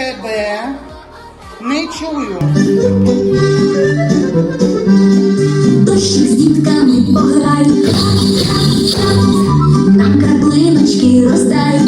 тебе не чую. Дощі з дітками пограй, нам краплиночки роздай.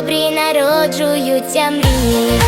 добрі народжуються мрії.